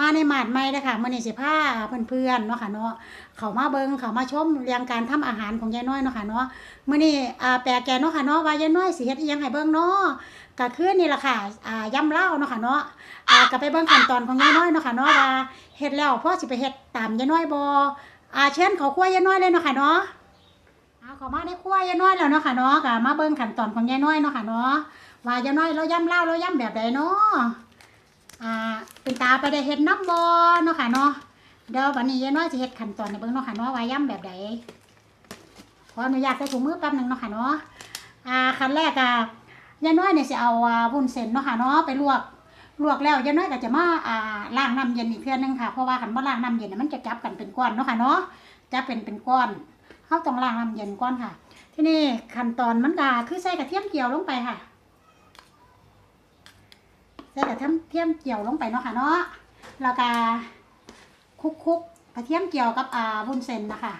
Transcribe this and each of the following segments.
มาในหมาดใหม่เด้ค่ะมื้อนี้สิพาเพื่อนๆเนาะค่ะเนาะเขามาเบิงเขามาชมเรื่องการทำอาหารของยายน้อยเนาะค่ะเนาะมื้อนี้อ่าแปลแกเนาะค่ะเนาะว่ายายน้อยสิเฮ็ดอีหยังให้เบิงเนาะก็คือนี่ละค่ะอ่ายำเล่าเนาะค่ะเนาะอ่าก็ไปเบิงขั้นตอนของยายน้อยเนาะค่ะเนาะว่าเฮ็ดแล้วพ่อสิไปเฮ็ดตามยายน้อยบ่อ่าเชิญเขาครัวยายน้อยเลยเนาะค่ะเนาะเอาเขามาในครัวยายน้อยแล้วเนาะค่ะเนาะก็มาเบิ่งขั้นตอนของยายน้อยเนาะค่ะเนาะว่ายายน้อยเราย่ำเล่าเราย่ำแบบใดเนาะ อ่าเป็นตาไปได้เฮ็ดน้ำบ่เนาะค่ะเนาะเดี๋ยววันนี้ยายน้อยสิเฮ็ดขั้นตอนให้เบิ่งเนาะค่ะเนาะว่าย่ำแบบใดขออนุญาตใส่ถุงมือแป๊บหนึงเนาะค่ะเนาะอ่าขั้นแรกอะยายน้อยเนี่ยสิเอาวุ้นเส้นเนาะค่ะเนาะไปลวกลวกแล้วยายน้อยก็จะมาอ่าล้างน้ำเย็นอีกเทื่อนนึงค่ะเพราะว่าคันบ่ล้างน้ำเย็นน่ะมันจะจับกันเป็นก้อนเนาะค่ะเนาะจะเป็นเป็นก้อนเขาต้องล้างน้ำเย็นก่อนค่ะ ที่นี่ขั้นตอนมันก็คือใส่กระเทียมเจียวลงไปค่ะ ใส่กระเทียมเทียมเจียวลงไปเนาะค่ะเนาะแล้วก็คุกคุกกระเทียมเจียวกับอ่าวุ้นเส้นนะคะ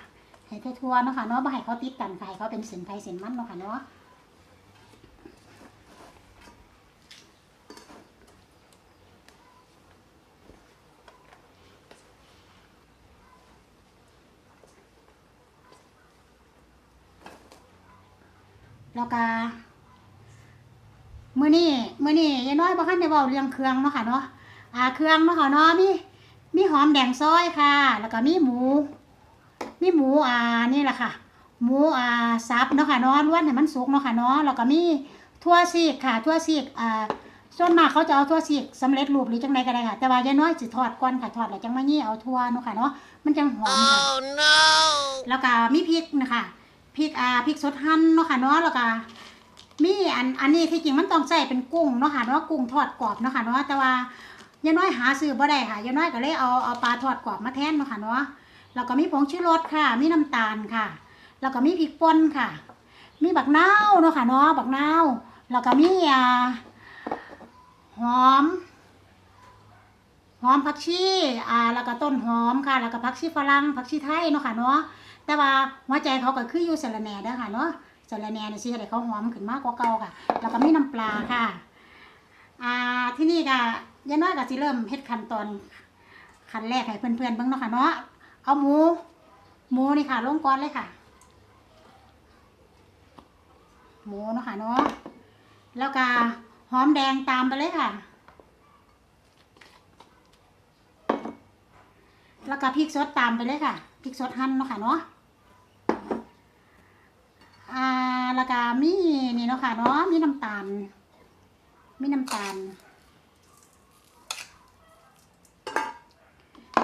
ให้ทั่วๆเนาะค่ะเนาะไม่ให้เขาติดกันค่ะให้เขาเป็นเส้นไทยเส้นมันเนาะค่ะเนาะแล้วก็ มื้อนี้มื้อนี้ยายน้อยบ่คันได้เว้าเรื่องเครื่องเนาะค่ะเนาะอ่าเครื่องเนาะค่ะเนาะมีมีหอมแดงซอยค่ะ แล้วก็มีหมู มีหมูอ่านี่แหละค่ะ หมูอ่าสับเนาะค่ะเนาะล้วนให้มันสุกเนาะค่ะเนาะแล้วก็มีทั่วซีกค่ะ ทั่วซีกอ่าส่วนมากเขาจะเอาทั่วซีกสำเร็จรูปหรือจังไดก็ได้ค่ะ แต่ว่ายายน้อยสิทอดก่อนค่ะทอดแล้วจังมายี่เอาทั่วเนาะค่ะเนาะมันจังหอมค่ะ Oh no! แล้วก็มีพริกนะคะพริกอ่าพริกสดหั่นเนาะค่ะเนาะแล้วก็ มีอันอันนี้ที่จริงมันต้องใส่เป็นกุ้งเนาะค่ะเนาะกุ้งทอดกรอบเนาะค่ะเนาะแต่ว่ายาน้อยหาซื้อบ่ได้ค่ะยาน้อยก็เลยเอาเอาปลาทอดกรอบมาแทนเนาะค่ะเนาะแล้วก็มีผงชูรสค่ะ มีน้ำตาลค่ะ แล้วก็มีพริกป่นค่ะ มีบักนาวเนาะค่ะเนาะบักนาวแล้วก็มีอ่าหอมหอมผักชีอ่าแล้วก็ต้นหอมค่ะ แล้วก็ผักชีฝรั่งผักชีไทยเนาะค่ะเนาะแต่ว่าหัวใจเขาก็คืออยู่สะระแหน่เด้อค่ะเนาะ สะระแหน่เนี่ยสิให้เขาหอมขึ้นมากกว่าเก่าค่ะ แล้วก็มีน้ำปลาค่ะ อ่าที่นี่ก็ยายน้อยก็สิเริ่มเฮ็ดขั้นตอนขั้นแรกให้เพื่อนๆเบิ่งเนาะค่ะเนาะเอาหมู หมูนี่ค่ะ ลงก่อนเลยค่ะ หมูเนาะค่ะเนาะแล้วก็หอมแดงตามไปเลยค่ะ แล้วก็พริกสดตามไปเลยค่ะพริกสดหั่นเนาะค่ะเนาะ แล้วก็มีนี่เนาะค่ะเนาะมีน้ำตาล มีน้ำตาล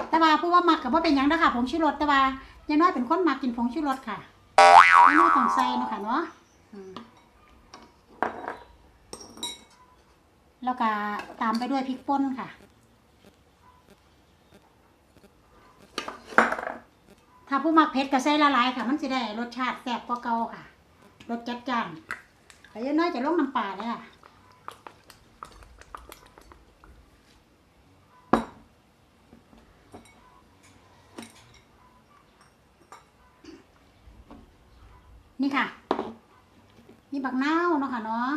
แต่ว่าผู้ว่ามักกับว่าเป็นยังนะคะผงชูรสแต่ว่ายายน้อยเป็นคนมักกินผงชูรสค่ะยายน้อยต้องใส่เนาะค่ะเนาะแล้วก็ตามไปด้วยพริกป่นค่ะถ้าผู้มักเผ็ดก็ใส่ละลายค่ะ มันจะได้รสชาติแซ่บกว่าเก่าค่ะ รสจัดจ้านแต่ยายน้อยจะลงน้ำปลาเลยค่ะนี่ค่ะ นี่บักนาวเนาะค่ะเนาะ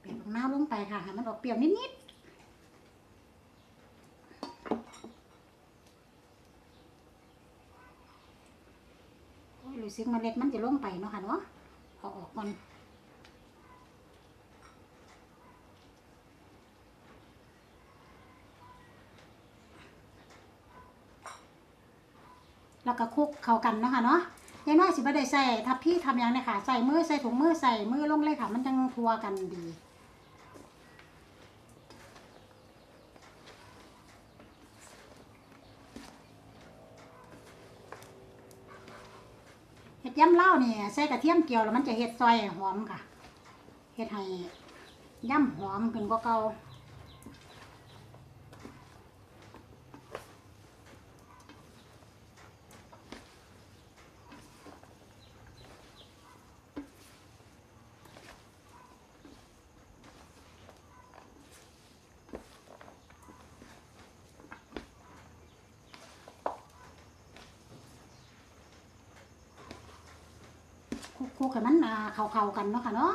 เปลี่ยนบักนาวล งไปค่ะให้มันออกเปรี้ยวนิดๆโอ้ยรู้สึกเมล็ดมันจะลงไปเนาะค่ะเนาะเอาออกก่อนแล้วก็คลุกเข้ากันเนาะค่ะเนาะยายน้อยสิบ่ได้ใส่ทับพี่ทำยังเนี่ยค่ะ ใส่มือใส่ถุงมือใส่มือลงเลยค่ะ มันจังทัวกันดี เทีย่ำเล่านี่ใส่กระเทียมเกี่ยวแล้วมันจะเห็ดซอยหอมค่ะเห็ดให้ย่ำหอมขึ้นกว่าเก่า คลุกๆให้มันอ่าเข้าๆกันเนาะค่ะเนาะ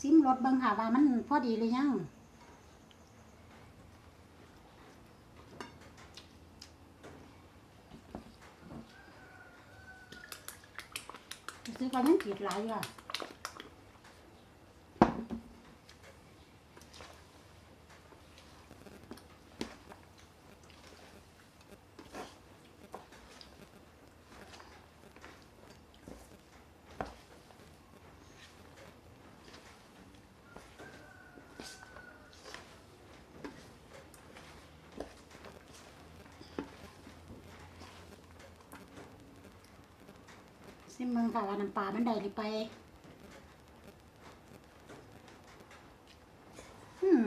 ซิมรสเบิ่งค่ะว่ามันพอดีหรือยัง ซื้อก็ยังผิดหลายอยู่อะ ซิมเมืองค่ะว่าน้ำปลามันได้หรือไป อืม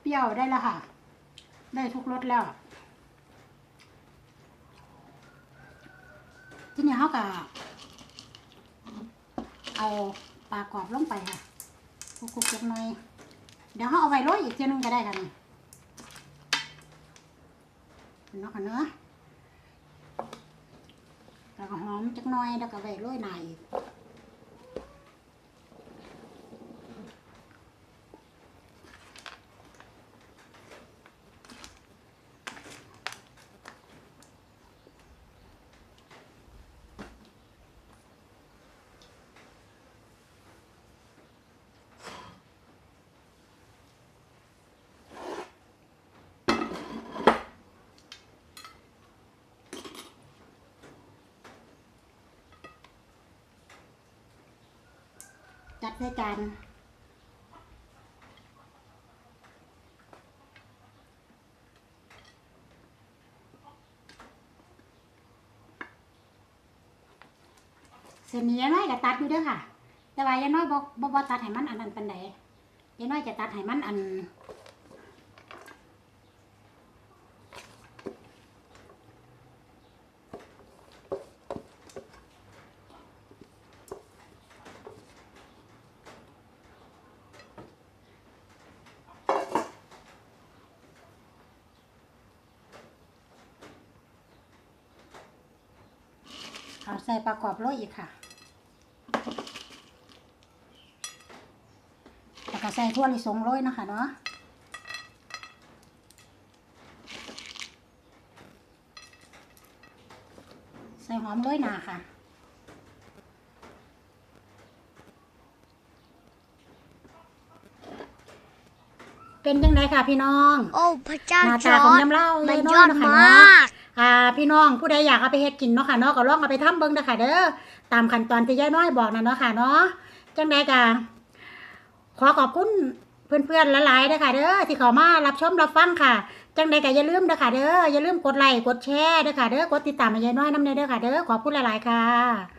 เปรี้ยวได้แล้วค่ะ ได้ทุกรสแล้ว ทีนี้เขาก็เอาปลากรอบลงไปค่ะคลุกๆจักน่อย เดี๋ยวเขาเอาไว้โรยอีกเทีนึงก็ได้ค่ะนี่เนาะค่ะเนาะ แล้วก็หอมจักหน่อยแล้วก็ไว้โรยหน้าอีก จัดใส่จานเส้นนี้ยายน้อยก็ตัดอยู่เด้อค่ะ แต่ว่ายายน้อยบ่บ่บ่ตัดให้มันอันนั้นปานใดยายน้อยจะตัดให้มันอัน เอาใส่ประกอบโรยอีกค่ะแล้วก็ใส่ทั่วลิสงโรยเนาะคะเนาะใส่หอมโรยหนาค่ะเป็นยังไงค่ะพี่น้อง โอ้พระเจ้าหน้าจตาอของร์ดน้ำเหล้ามัยายนน้ยออยดเนาะค่ะมเนาะากอ่า พี่น้องผู้ใดอยากเอาไปเฮ็ดกินเนาะค่ะเนาะก็ลองเอาไปทำเบิ่งเด้อค่ะเด้อตามขั้นตอนที่ยายน้อยบอกนั่นเนาะค่ะเนาะจังใดก็ขอขอบคุณเพื่อนๆหลายๆเด้อค่ะเด้อที่เขามารับชมรับฟังค่ะ จังใดก็อย่าลืมเด้อค่ะเด้ออย่าลืมกดไลค์กดแชร์เด้อค่ะเด้อกดติดตามยายน้อยน้ำเด้อค่ะเด้อขอบคุณหลายๆค่ะ